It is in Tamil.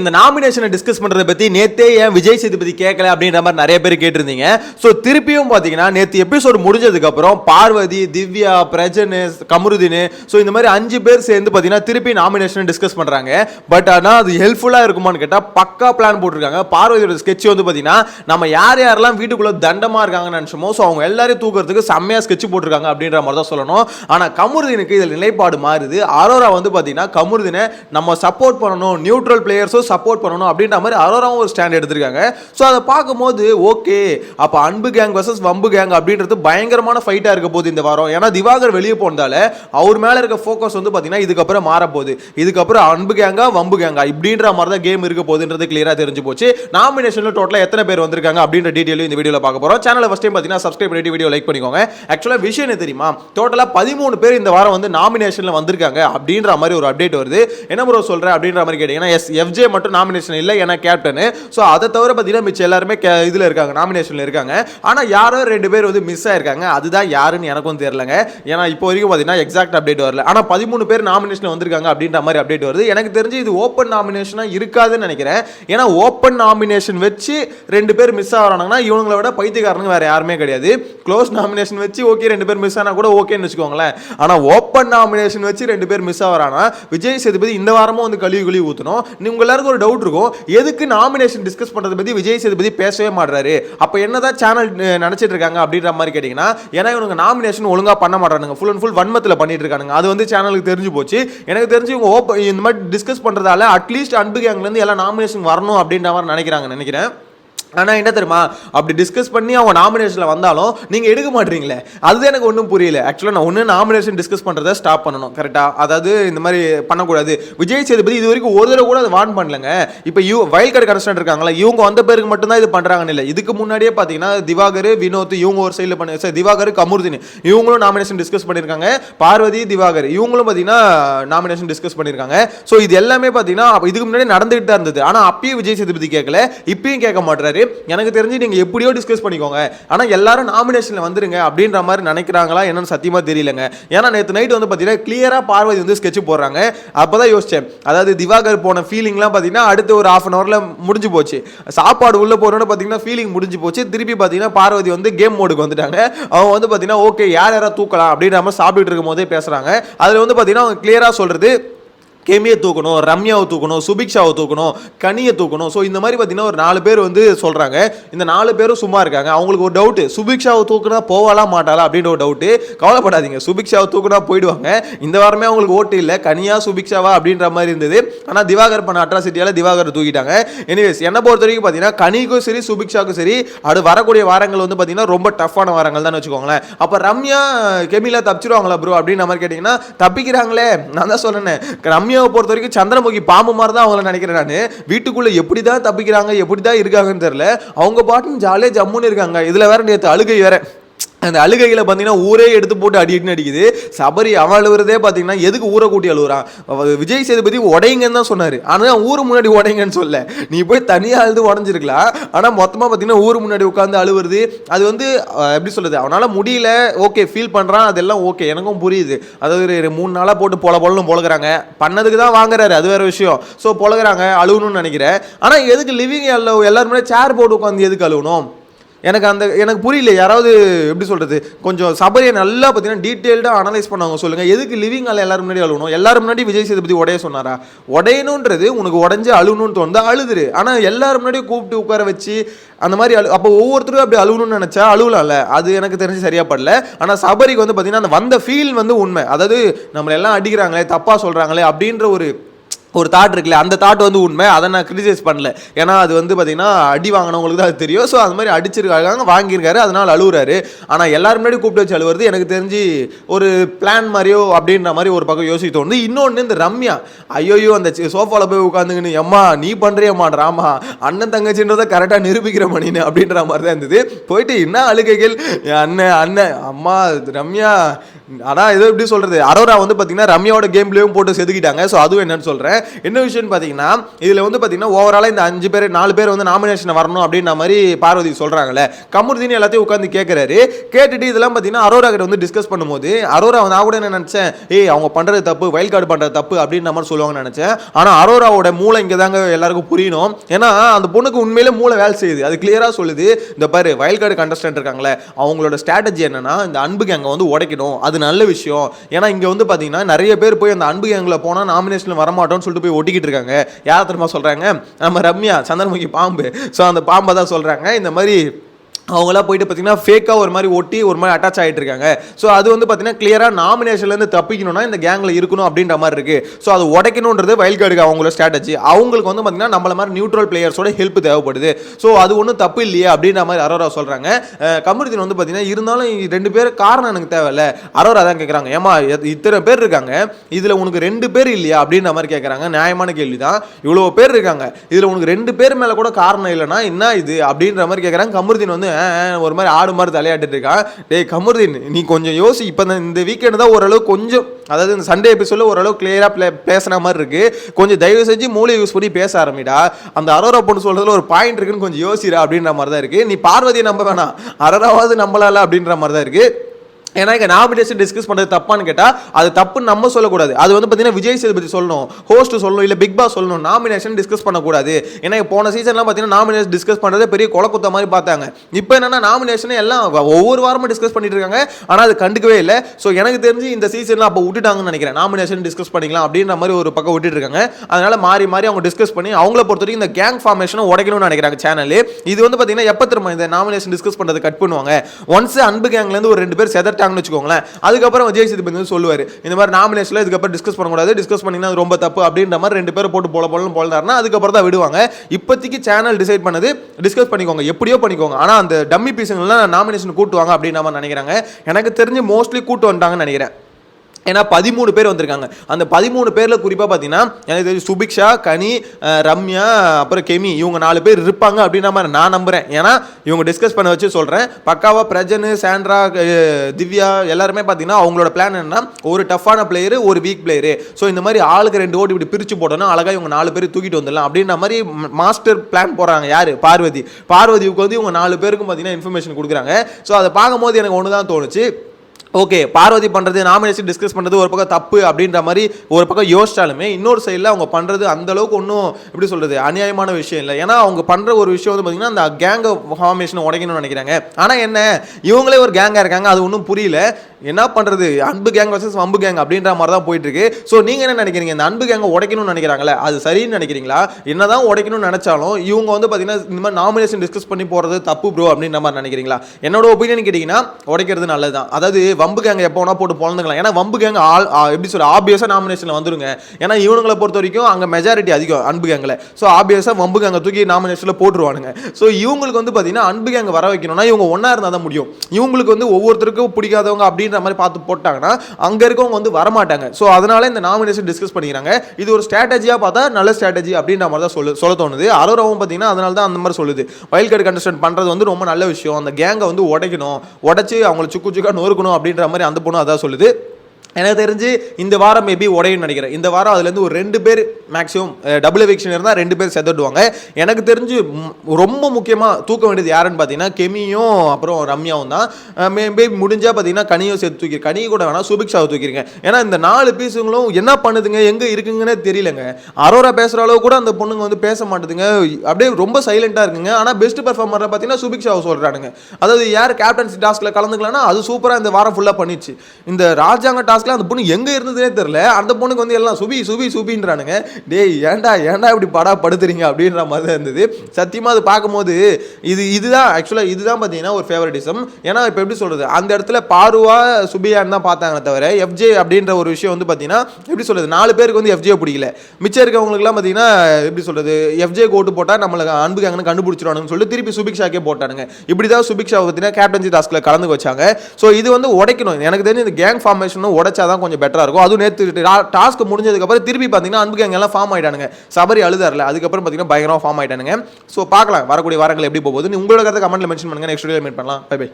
இந்த நாமினேஷனை டிஸ்கஸ் பண்ணுறதை பற்றி நேத்தே ஏன் விஜய் சேதுபதி கேட்கல அப்படின்ற மாதிரி நிறைய பேர் கேட்டிருந்தீங்க. ஸோ திருப்பியும் பார்த்தீங்கன்னா நேற்று எபிசோடு முடிஞ்சதுக்கப்புறம் பார்வதி திவ்யா பிரஜன் கமருதீன் ஸோ இந்த மாதிரி அஞ்சு பேர் சேர்ந்து பார்த்தீங்கன்னா திருப்பி நாமினேஷனை டிஸ்கஸ் பண்ணுறாங்க பட் ஆனால் அது ஹெல்ப்ஃபுல்லாக இருக்குமான்னு கேட்டால் பக்கா பிளான் போட்டிருக்காங்க. பார்வதியோட ஸ்கெட்ச் வந்து பார்த்தீங்கன்னா நம்ம யார் யாரெல்லாம் வீட்டுக்குள்ளே தண்டமாக இருக்காங்கன்னு நினைச்சோமோ ஸோ அவங்க எல்லாரையும் தூக்குறதுக்கு செம்மையா ஸ்கெட்ச் போட்டிருக்காங்க அப்படின்ற மாதிரி தான் சொல்லணும். ஆனால் கமருதீனுக்கு இதில் நிலைப்பாடு மாறுது. அரோரா வந்து பார்த்தீங்கன்னா கமருதீனை நம்ம சப்போர்ட் பண்ணணும். நியூட்ரல் பிளேயர்ஸும் சப்போர்ட் பண்ணணும் அப்படின்ற மாதிரி அரோராவும் ஒரு ஸ்டாண்ட் எடுத்திருக்காங்க. ஸோ அதை பார்க்கும்போது ஓகே அப்போ அன்பு கேங் வர்சஸ் வம்பு கேங் அப்படின்றது பயங்கரமான ஃபைட்டாக இருக்க போகுது இந்த வாரம். ஏன்னா திவாகர் வெளியே போனதால அவர் மேலே இருக்க ஃபோக்கஸ் வந்து பார்த்தீங்கன்னா இதுக்கப்புறம் மாறப்போகுது இதுக்கப்புறம் அன்பு கேங்கா வம்பு கேங்கா இப்படின்ற மாதிரி தான் கேம் இருக்க போகுதுன்றது கிளியராக தெரிஞ்சு போச்சு. நாமினேஷனில் டோட்டலாக எத்தனை பேர் வந்திருக்காங்க அப்படின்ற டீட்டெயிலும் இந்த வீடியோவில் பார்க்க போகிறோம் சேனலை ஃபஸ்ட் டைம் பார்த்தீங்கன்னா சப்ஸ்கிரைப் பண்ணிட்டு வீடியோ லைக் பண்ணிக்கோங்க. ஆக்சுவலாக விஷயம் என்ன தெரியுமா? டோட்டலாக பதிமூணு பேர் இந்த வாரம் வந்து நாமினேஷனில் வந்திருக்காங்க அப்படின்ற மாதிரி ஒரு அப்டேட் வருது. என்ன ப்ரோ சொல்கிறேன் அப்படின்ற மாதிரி கேட்டிங்கன்னா எஸ் எஃப்ஜே மட்டும் நாமினேஷன் இல்லை ஏன்னா கேப்டனு ஸோ அதை தவிர பார்த்தீங்கன்னா மிச்சம் எல்லாருமே இதில் இருக்காங்க நாமினேஷனில் இருக்காங்க. ஆனால் யாரோ ரெண்டு பேர் வந்து மிஸ் ஆயிருக்காங்க. அதுதான் யாருன்னு எனக்கும் தெரியலங்க. ஏன்னா இப்போ வரைக்கும் பார்த்தீங்கன்னா எக்ஸாக்ட் அப்டேட் வரல. ஆனால் பதிமூணு பேர் நாமினேஷன் வந்திருக்காங்க அப்படின்ற மாதிரி அப்டேட் வருது. எனக்கு தெரிஞ்சு இது ஓப்பன் நாமினேஷனாக இருக்காதுன்னு நினைக்கிறேன். ஏன்னா ஓப்பன் நாமினேஷன் வச்சு ரெண்டு பேர் மிஸ் ஆகிறாங்கன்னா இவங்களை விட பைத்தியக்காரனுங்க வேறு யாருமே கிடையாது. க்ளோஸ் நாமினேஷன் வச்சு ஓகே ரெண்டு பேர் மிஸ் ஆனால் கூட ஓகேன்னு வச்சுக்கோங்களேன். ஆனால் ஓப்பன் நாமினேஷன் வச்சு ரெண்டு பேர் மிஸ் ஆகிறானா விஜய் சேதுபதி இந்த வாரமும் வந்து கழுவி கழுவி ஊற்றணும் உங்க எல்லாருக்கும் ஒரு டவுட் இருக்கும் எதுக்கு நாமினேஷன் டிஸ்கஸ் பண்ணுறதை பற்றி விஜய் சேதுபதி பேசவே மாட்றாரு? அப்போ என்னதான் சேனல் நினச்சிட்டு இருக்காங்க அப்படின்ற மாதிரி கேட்டிங்கன்னா ஏன்னா இவங்க நாமினேஷன் ஒழுங்காக பண்ண மாட்டானுங்க. ஃபுல் அண்ட் ஃபுல் வன்மத்தில் பண்ணிட்டு இருக்கானுங்க. அது வந்து சேனலுக்கு தெரிஞ்சு போச்சு. எனக்கு தெரிஞ்சு இவங்க ஓப்பன் இந்த மாதிரி டிஸ்கஸ் பண்ணுறதால அட்லீஸ்ட் அன்பு கேங்லேருந்து எல்லாம் நாமினேஷன் வரணும் அப்படின்ற மாதிரி நினைக்கிறாங்க நினைக்கிறேன். ஆனால் என்ன தெரியுமா? அப்படி டிஸ்கஸ் பண்ணி அவங்க நாமினேஷனில் வந்தாலும் நீங்கள் எடுக்க மாட்டீங்களே. அது எனக்கு ஒன்றும் புரியல. ஆக்சுவலாக நான் ஒன்று நாமினேஷன் டிஸ்கஸ் பண்ணுறதை ஸ்டாப் பண்ணணும் கரெக்டாக அதாவது இந்த மாதிரி பண்ணக்கூடாது. விஜய் சேதுபதி இது வரைக்கும் ஒரு தடவை கூட அதை வான் பண்ணலங்க. இப்போ யூ வயல் கார்டு கன்ஸ்டன்ட் இருக்காங்களா இவங்க வந்த பேருக்கு மட்டும்தான் இது பண்ணுறாங்கன்னு இல்லை. இதுக்கு முன்னாடியே பார்த்தீங்கன்னா திவாகர் வினோத் இவங்க ஒரு சைடில் பண்ணி சார் திவாகர் கமுருதின் இவங்களும் நாமினேஷன் டிஸ்கஸ் பண்ணியிருக்காங்க. பார்வதி திவாகர் இவங்களும் பார்த்தீங்கன்னா நாமினேஷன் டிஸ்கஸ் பண்ணியிருக்காங்க. ஸோ இது எல்லாமே பார்த்தீங்கன்னா இதுக்கு முன்னாடி நடந்துகிட்டு தான் இருந்தது. ஆனால் அப்பயும் விஜய் சேதுபதி கேட்கல இப்பயும் கேட்க மாட்டாரு எனக்கு தெரிஞ்சு நீங்க எப்படியோ டிஸ்கஸ் பண்ணிக்கோங்க. ஆனா எல்லாரும் நாமினேஷன்ல வந்துருங்க அப்படின்ற மாதிரி நினைக்கிறாங்களா என்னன்னு சத்தியமா தெரியலங்க. ஏன்னா நேற்று நைட் வந்து பாத்தீங்கன்னா கிளியரா பார்வதி வந்து ஸ்கெட்ச் போடுறாங்க. அப்பதான் யோசிச்சேன். அதாவது திவாகர் போன ஃபீலிங்லாம் பாத்தீங்கன்னா அடுத்து ஒரு ஹாஃப் அன் ஹவர்ல முடிஞ்சு போச்சு. சாப்பாடு உள்ள போறோன்னு பாத்தீங்கன்னா ஃபீலிங் முடிஞ்சு போச்சு. திருப்பி பாத்தீங்கன்னா பார்வதி வந்து கேம் மோடுக்கு வந்துட்டாங்க. அவங்க வந்து பாத்தீங்கன்னா ஓகே யார் யாரா தூக்கலாம்? அப்படின்ற மாதிரி சாப்பிட்டுட்டு இருக்கும் போதே பேசுறாங்க. அதுல வந்து பாத்தீங்கன்னா அவங்க கிளியரா சொல்றது கெமியை தூக்கணும் ரம்யாவை தூக்கணும் சுபிக்ஷாவை தூக்கணும் கனியை தூக்கணும். ஸோ இந்த மாதிரி பார்த்தீங்கன்னா ஒரு நாலு பேர் வந்து சொல்கிறாங்க இந்த நாலு பேரும் சும்மா இருக்காங்க. அவங்களுக்கு ஒரு டவுட்டு சுபிக்ஷாவை தூக்குனா போவாளா மாட்டாளா அப்படின்ற ஒரு டவுட்டு கவலைப்படாதீங்க. சுபிக்ஷாவை தூக்குனா போயிடுவாங்க. இந்த வாரமே அவங்களுக்கு ஓட்டு இல்லை. கனியா சுபிக்ஷாவா அப்படின்ற மாதிரி இருந்தது. ஆனால் திவாகர் பண்ண அட்ராசிட்டியால் திவாகர் தூக்கிட்டாங்க. எனிவேஸ் என்னை பொறுத்த வரைக்கும் பார்த்தீங்கன்னா கனிக்கும் சரி சுபிக்ஷாவுக்கும் சரி அது வரக்கூடிய வாரங்கள் வந்து பார்த்தீங்கன்னா ரொம்ப டஃப்பான வாரங்கள் தான் வச்சுக்கோங்களேன். அப்போ ரம்யா கெமிலா தப்பிச்சிருவாங்களா ப்ரோ அப்படின்ற மாதிரி கேட்டிங்கன்னா தப்பிக்கிறாங்களே. நான் தான் சொன்னேன். ரம்யாவை பொறுத்த வரைக்கும் சந்திரமுகி பாம்பு மாதிரி தான் அவங்கள நினைக்கிறேன் நான். வீட்டுக்குள்ளே எப்படி தான் தப்பிக்கிறாங்க எப்படி தான் இருக்காங்கன்னு தெரியல. அவங்க பாட்டுன்னு ஜாலியாக ஜம்முன்னு இருக்காங்க. இதில் வேற நேற்று அழுகை வேற. அந்த அழுகையில் பார்த்தீங்கன்னா ஊரே எடுத்து போட்டு அடிக்கிட்டுன்னு அடிக்குது. சபரி அவன் அழுகிறதே பார்த்தீங்கன்னா எதுக்கு ஊரை கூட்டி அழுகுறான் விஜய் சேதுபதி உடைங்கன்னு தான் சொன்னார். ஆனால் ஊர் முன்னாடி உடைங்கன்னு சொல்ல. நீ போய் தனியாக அழுது உடஞ்சிருக்கலாம். ஆனால் மொத்தமாக பார்த்தீங்கன்னா ஊர் முன்னாடி உட்காந்து அழுவுறது அது வந்து எப்படி சொல்லுது அவனால் முடியல. ஓகே ஃபீல் பண்ணுறான் அதெல்லாம் ஓகே. எனக்கும் புரியுது. அதாவது ஒரு மூணு நாளாக போட்டு பொல பொலன்னு பொழுகிறாங்க பண்ணதுக்கு தான் வாங்குறாரு. அது வேறு விஷயம். ஸோ பொழுகிறாங்க அழுகணும்னு நினைக்கிறேன். ஆனால் எதுக்கு லிவிங் எல்லாருமே சேர் போட்டு உட்காந்து எதுக்கு அழுகணும் எனக்கு அந்த எனக்கு புரியல யாராவது எப்படி சொல்கிறது கொஞ்சம் சபரியை நல்லா பார்த்தீங்கன்னா டீட்டெயில்டாக அனலைஸ் பண்ணவங்க சொல்லுங்கள் எதுக்கு லிவிங் ஆள் எல்லாரும் முன்னாடி அழுகணும்? எல்லாரும் முன்னாடி விஜய் சேதுபதி உடைய சொன்னாரா? உடையணுன்றது உனக்கு உடஞ்சு அழுகணும்னு தோணுதா? அழுதுரு. ஆனால் எல்லாரும் முன்னாடி கூப்பிட்டு உட்கார வச்சு அந்த மாதிரி அழு அப்போ ஒவ்வொருத்தரும் அப்படி அழுகணும்னு நினச்சா அழுகலாம்ல? அது எனக்கு தெரிஞ்சு சரியாக படல. ஆனால் சபரிக்கு வந்து பார்த்தீங்கன்னா அந்த வந்த ஃபீல் வந்து உண்மை. அதாவது நம்மளை எல்லாம் அடிக்கிறாங்களே தப்பாக சொல்கிறாங்களே அப்படின்ற ஒரு ஒரு தாட் இருக்குல்ல அந்த தாட் வந்து உண்மை. அதை நான் கிரிட்டிசைஸ் பண்ணல. ஏன்னா அது வந்து பார்த்தீங்கன்னா அடி வாங்கினவங்களுக்கு தான் அது தெரியும். ஸோ அது மாதிரி அடிச்சிருக்காங்க வாங்கியிருக்காரு அதனால் அழுகுறாரு ஆனால் எல்லாரும் முன்னாடி கூப்பிட்டு வச்சு அழுவுறது எனக்கு தெரிஞ்சு ஒரு பிளான் மாதிரியோ அப்படின்ற மாதிரி ஒரு பக்கம் யோசிக்க தோணுது. இன்னொன்று இந்த ரம்யா. ஐயோயோ அந்த சோஃபாவில் போய் உட்காந்துக்கின்னு எம்மா நீ பண்ணுறியம்மா ட்ராமா அண்ணன் தங்கச்சின்றதை கரெக்டாக நிரூபிக்கிற மணின்னு அப்படின்ற மாதிரி தான் இருந்தது. போயிட்டு என்ன அழுகைகள்? அண்ணன் அண்ணன். அம்மா ரம்யா. ஆனால் ஏதோ எப்படி சொல்கிறது அரோரா வந்து பார்த்தீங்கன்னா ரம்யாவோட கேம்லேயும் போட்டு செதுக்கிட்டாங்க. ஸோ அதுவும் என்னன்னு சொல்கிறேன் என்ன விஷயம்னு பார்த்தீங்கன்னா இதில் வந்து பார்த்தீங்கன்னா ஓவராலாக இந்த அஞ்சு பேர் நாலு பேர் வந்து நாமினேஷன் வரணும் அப்படின்ற மாதிரி பார்வதி சொல்கிறாங்களே கமுருதீன் எல்லாத்தையும் உட்காந்து கேட்குறாரு கேட்டுட்டு இதெல்லாம் பார்த்தீங்கன்னா அரோரா கிட்ட வந்து டிஸ்கஸ் பண்ணும்போது அரோரா வந்து நான் கூட என்ன நினச்சேன் ஏய் அவங்க பண்ணுறது தப்பு வைல்ட் கார்டு பண்ணுறது தப்பு அப்படின்ற மாதிரி சொல்லுவாங்கன்னு நினச்சேன். ஆனால் அரோராவோட மூளை இங்கே தாங்க எல்லாருக்கும் புரியணும். ஏன்னா அந்த பொண்ணுக்கு உண்மையிலே மூளை வேலை செய்யுது. அது கிளியராக சொல்லுது. இந்த பாரு வயல் கார்டு கண்டஸ்டன்ட் இருக்காங்களே அவங்களோட ஸ்ட்ராட்டஜி என்னன்னா இந்த அன்பு கேங்கை வந்து உடைக்கணும். அது நல்ல விஷயம். ஏன்னா இங்கே வந்து பார்த்தீங்கன்னா நிறைய பேர் போய் அந்த அன்பு கேங்கில் போனால் நாமினேஷன் வரமாட்டோம்னு சொல்லிட்டு போய் ஒட்டிக்கிட்டு இருக்காங்க. யார் தெரியுமா சொல்கிறாங்க நம்ம ரம்யா சந்திரமுகி பாம்பு. ஸோ அந்த பாம்பை தான் சொல்கிறாங்க இந்த மாதிரி அவங்களாம் போயிட்டு பார்த்தீங்கன்னா ஃபேக்காக ஒரு மாதிரி ஒட்டி ஒரு மாதிரி அட்டாச் ஆகிட்டு இருக்காங்க. ஸோ அது வந்து பார்த்தீங்கன்னா கிளியராக நாமினேஷன்லேருந்து தப்பிக்கணும்னா இந்த கேங்கில் இருக்கணும் அப்படின்ற மாதிரி இருக்குது ஸோ அது உடைக்கணுன்றது வைல்ட் கார்டுக்கு அவங்களோட ஸ்ட்ராட்டஜி அவங்களுக்கு வந்து பார்த்தீங்கன்னா நம்மள மாதிரி நியூட்ரல் பிளேயர்ஸோட ஹெல்ப் தேவைப்படுது. ஸோ அது ஒன்றும் தப்பு இல்லையே அப்படின்ற மாதிரி அரோரா சொல்கிறாங்க கமருதீன் வந்து பார்த்தீங்கன்னா இருந்தாலும் ரெண்டு பேர் காரணம் எனக்கு தேவையில்ல. அரோரா தான் கேட்குறாங்க ஏமா இத்தனை பேர் இருக்காங்க. இதில் உனக்கு ரெண்டு பேர் இல்லையா அப்படின்ற மாதிரி கேட்குறாங்க நியாயமான கேள்வி தான் இவ்வளோ பேர் இருக்காங்க. இதில் உனக்கு ரெண்டு பேர் மேலே கூட காரணம் இல்லைன்னா என்ன இது அப்படின்ற மாதிரி கேட்குறாங்க கமருதீன் வந்து ஒரு மாதிரி ஆடு மாதிரி தலையாட்டிட்டு இருக்கான் டேய் கமருதீன் நீ கொஞ்சம் யோசி. இப்போ இந்த வீக்கெண்டு தான் ஓரளவு கொஞ்சம் அதாவது இந்த சண்டே எபிசோட ஓரளவு கிளியராக ப்ளே பேசுன மாதிரி இருக்கு. கொஞ்சம் தயவு செஞ்சு மூளை யூஸ் பண்ணி பேச ஆரம்பிடா. அந்த அரோரா பொண்ணு சொல்றதுல ஒரு பாயிண்ட் இருக்குன்னு கொஞ்சம் யோசிடா அப்படின்ற மாதிரி தான் இருக்கு. நீ பார்வதியை நம்ப வேணாம். அரோராவது நம்பலாம்ல அப்படின்ற மாதிரி தான் இருக்கு. ஏன்னா இங்கே நாமினேஷன் டிஸ்கஸ் பண்ணுறது தப்பான்னு கேட்டால் அது தப்புன்னு நம்ம சொல்லக்கூடாது. அது வந்து பார்த்தீங்கன்னா விஜய் சேதுபதி சொல்லணும் ஹோஸ்ட் சொல்லணும் இல்லை பிக் பாஸ் சொல்லணும் நாமினேஷன் டிஸ்கஸ் பண்ணக்கூடாது. ஏன்னா போன சீசன்லாம் பார்த்தீங்கன்னா நாமினேஷன் டிஸ்கஸ் பண்ணுறது பெரிய குலக்குத்த மாதிரி பார்த்தாங்க. இப்போ என்னன்னா நாமினேஷன் எல்லாம் ஒவ்வொரு வாரமும் டிஸ்கஸ் பண்ணிட்டு இருக்காங்க ஆனால் அது கண்டுக்கவே இல்லை. ஸோ எனக்கு தெரிஞ்சு இந்த சீசனில் அப்போ விட்டுட்டாங்கன்னு நினைக்கிறேன். நாமினேஷன் டிஸ்கஸ் பண்ணிக்கலாம் அப்படின்ற மாதிரி ஒரு பக்கம் விட்டுட்டு இருக்காங்க அதனால மாறி மாறி அவங்க டிஸ்கஸ் பண்ணி அவங்கள பொறுத்த வரைக்கும் இந்த கேங் ஃபார்மேஷனை உடைக்கணும்னு நினைக்கிறாங்க சேனல் இது வந்து பார்த்தீங்கன்னா எப்போ திரும்ப இந்த நாமினேஷன் டிஸ்கஸ் பண்ணுறது கட் பண்ணுவாங்க? ஒன்ஸ் அன்பு கேங்லேருந்து ஒரு ரெண்டு பேர் செதட்டாங்கன்னு வச்சுக்கோங்களேன். அதுக்கப்புறம் விஜய் சேதுபதி வந்து சொல்லுவார். இந்த மாதிரி நாமினேஷனில் இதுக்கப்புறம் டிஸ்கஸ் பண்ணக்கூடாது. டிஸ்கஸ் பண்ணிங்கன்னா அது ரொம்ப தப்பு அப்படின்ற மாதிரி ரெண்டு பேரும் போட்டு போல போலன்னு போலனாருன்னா அதுக்கப்புறம் தான் விடுவாங்க. இப்போதைக்கு சேனல் டிசைட் பண்ணது டிஸ்கஸ் பண்ணிக்கோங்க. எப்படியோ பண்ணிக்கோங்க. ஆனால் அந்த டம்மி பீஸுங்கள்லாம் நாமினேஷன் கூட்டுவாங்க அப்படின்ற மாதிரி நினைக்கிறாங்க. எனக்கு தெரிஞ்சு மோஸ்ட்லி கூட்டு வந்துட்டாங்கன்னு நினைக்கிறேன். ஏன்னா பதிமூணு பேர் வந்திருக்காங்க. அந்த பதிமூணு பேரில் குறிப்பாக பார்த்தீங்கன்னா எனக்கு தெரிஞ்சு சுபிக்ஷா கனி ரம்யா அப்புறம் கெமி இவங்க நாலு பேர் இருப்பாங்க அப்படின்ற மாதிரி நான் நம்புகிறேன் ஏன்னா இவங்க டிஸ்கஸ் பண்ண வச்சு சொல்கிறேன் பக்காவாக பிரஜனு சாண்ட்ரா திவ்யா எல்லாருமே பார்த்தீங்கன்னா அவங்களோட பிளான் என்னன்னா ஒரு டஃப்பான பிளேயரு ஒரு வீக் பிளேயரு ஸோ இந்த மாதிரி ஆளுக்கு ரெண்டு ஓடி இப்படி பிரித்து போட்டோன்னா அழகாக இவங்க நாலு பேர் தூக்கிட்டு வந்துடலாம் அப்படின்ற மாதிரி மாஸ்டர் பிளான் போகிறாங்க யார்? பார்வதி. பார்வதிக்கு வந்து இவங்க நாலு பேருக்கும் பார்த்தீங்கன்னா இன்ஃபர்மேஷன் கொடுக்குறாங்க. ஸோ அதை பார்க்கும்போது எனக்கு ஒன்று தான் தோணுச்சு. ஓகே பார்வதி பண்ணுறது நாமினேஷன் டிஸ்கஸ் பண்ணுறது ஒரு பக்கம் தப்பு அப்படின்ற மாதிரி ஒரு பக்கம் யோசிச்சாலுமே இன்னொரு சைடில் அவங்க பண்ணுறது அந்தளவுக்கு ஒன்றும் எப்படி சொல்கிறது அநியாயமான விஷயம் இல்லை. ஏன்னா அவங்க பண்ணுற ஒரு விஷயம் வந்து பார்த்திங்கன்னா அந்த கேங்கை ஃபார்மேஷனை உடைக்கணும்னு நினைக்கிறாங்க. ஆனால் என்ன இவங்களே ஒரு கேங்காக இருக்காங்க அது ஒன்றும் புரியல. என்ன பண்ணுறது அன்பு கேங் வர்சஸ் அம்பு கேங் அப்படின்ற மாதிரி தான் போயிட்டு இருக்கு ஸோ நீங்கள் என்ன நினைக்கிறீங்க? இந்த அன்பு கேங்கை உடைக்கணும்னு நினைக்கிறாங்களே அது சரின்னு நினைக்கிறீங்களா? என்ன தான் உடைக்கணும்னு நினச்சாலும் இவங்க வந்து பார்த்தீங்கன்னா இந்த மாதிரி நாமினேஷன் டிஸ்கஸ் பண்ணி போகிறது தப்பு ப்ரோ அப்படின்ற மாதிரி நினைக்கிறீங்களா? என்னோட ஒப்பீனியன் கேட்டிங்கன்னா உடைக்கிறது நல்லது தான் அதாவது வம்பு கேங்க எப்போ வேணா போட்டு பிறந்துக்கலாம் ஏன்னா வம்பு கேங்க ஆல் எப்படி சொல்ல ஆபியஸாக நாமினேஷனில் வந்துருங்க. ஏன்னா இவனுங்களை பொறுத்த வரைக்கும் அங்கே மெஜாரிட்டி அதிகம் அன்பு கேங்கில் ஸோ ஆபியஸாக வம்பு கேங்க தூக்கி நாமினேஷனில் போட்டுருவானுங்க. ஸோ இவங்களுக்கு வந்து பார்த்தீங்கன்னா அன்பு கேங்க வர வைக்கணும்னா இவங்க ஒன்றா இருந்தால் தான் முடியும். இவங்களுக்கு வந்து ஒவ்வொருத்தருக்கும் பிடிக்காதவங்க அப்படின்னு அப்படின்ற மாதிரி பார்த்து போட்டாங்கன்னா அங்கே இருக்கவங்க வந்து வரமாட்டாங்க. ஸோ அதனால இந்த நாமினேஷன் டிஸ்கஸ் பண்ணிக்கிறாங்க. இது ஒரு ஸ்ட்ராட்டஜியாக பார்த்தா நல்ல ஸ்ட்ராட்டஜி அப்படின்ற மாதிரி தான் சொல்லு சொல்ல தோணுது. அரோராவும் பார்த்தீங்கன்னா அதனால தான் அந்த மாதிரி சொல்லுது. வயல் கார்டு கண்டஸ்டன்ட் பண்ணுறது வந்து ரொம்ப நல்ல விஷயம். அந்த கேங்கை வந்து உடைக்கணும். உடச்சி அவங்கள சுக்கு சுக்கா நொறுக்கணும் அப்படின்ற மாதிரி அந்த பொண்ணு அதான் சொல்லுது. எனக்கு தெரிஞ்சு இந்த வாரம் மேபி உடையும் நினைக்கிறேன். இந்த வாரம் அதுலேருந்து ஒரு ரெண்டு பேர் மேக்ஸிமம் டபுள் எவிக்ஷன் இருந்தால் ரெண்டு பேர் செத்துடுவாங்க எனக்கு தெரிஞ்சு ரொம்ப முக்கியமாக தூக்க வேண்டியது யாருன்னு பார்த்தீங்கன்னா கெமியும் அப்புறம் ரம்யாவும் தான். மேபி முடிஞ்சால் பார்த்தீங்கன்னா கனியும் சேர்த்து தூக்கி கனி கூட வேணால் சுபிக்ஷாவை தூக்கியிருக்கேன் ஏன்னா இந்த நாலு பீஸுங்களும் என்ன பண்ணுதுங்க எங்கே இருக்குங்கன்னே தெரியலங்க. அரோரா பேசுகிற அளவு கூட அந்த பொண்ணுங்க வந்து பேச மாட்டுதுங்க. அப்படியே ரொம்ப சைலண்ட்டாக இருக்குங்க. ஆனால் பெஸ்ட் பெர்ஃபார்மரை பார்த்தீங்கன்னா சுபிக்ஷாவை சொல்கிறானுங்க அதாவது யார் கேப்டன்சி டாஸ்கில் கலந்துக்கலன்னா அது சூப்பராக இந்த வாரம் ஃபுல்லாக பண்ணிச்சு. இந்த ராஜாங்க டாஸ்க்ல அந்த பொண்ணு எங்கே இருந்ததுனே தெரியல. அந்த பொண்ணுக்கு வந்து எல்லாம் சுபி சுபி சுபின்றானுங்க. டேய் ஏன்டா ஏன்டா இப்படி படா படுத்துறீங்க அப்படின்ற மாதிரி தான் இருந்தது. சத்தியமாக அது பார்க்கும்போது இது இதுதான் ஆக்சுவலாக இதுதான் பார்த்தீங்கன்னா ஒரு ஃபேவரட்டிசம் ஏன்னா இப்போ எப்படி சொல்கிறது அந்த இடத்துல பாருவா சுபியான்னு தான் பார்த்தாங்க தவிர எஃப்ஜே அப்படின்ற ஒரு விஷயம் வந்து பார்த்தீங்கன்னா எப்படி சொல்கிறது நாலு பேருக்கு வந்து எஃப்ஜே பிடிக்கல. மிச்சம் இருக்கவங்களுக்குலாம் பார்த்தீங்கன்னா எப்படி சொல்கிறது எஃப்ஜே ஓட்டு போட்டால் நம்மளுக்கு அன்புக்கு அங்கே கண்டுபிடிச்சிடணும்னு சொல்லிட்டு திருப்பி சுபிக்ஷாக்கே போட்டானுங்க. இப்படி தான் சுபிக்ஷா பார்த்தீங்கன்னா கேப்டன்சி டாஸ்கில் கலந்து வச்சாங்க. ஸோ இது வந்து உடைக்கணும். எனக்கு தெரிஞ்சு இந்த கேங் ஃபார்மேஷனும் உடைச்சாதான் கொஞ்சம் பெட்டராக இருக்கும். அதுவும் நேற்று டாஸ்க் முடிஞ்சதுக்கப்புறம் திருப்பி பார்த்தீங்கன்னா அன்பு கேங் எல்லாம் ஃபார்ம் ஆயிட்டானுங்க. சபரி அழுதாரில் அதுக்கப்புறம் பார்த்தீங்கன்னா பயங்கரமாக ஃபார்ம் ஆயிட்டானுங்க. ஸோ பார்க்கலாம் வரக்கூடிய வாரங்கள் எப்படி போகுது உங்களோட கருத்தை கமெண்ட்ல மென்ஷன் பண்ணுங்க. நெக்ஸ்ட் வீடியோ மீட் பண்ணலாம். Bye bye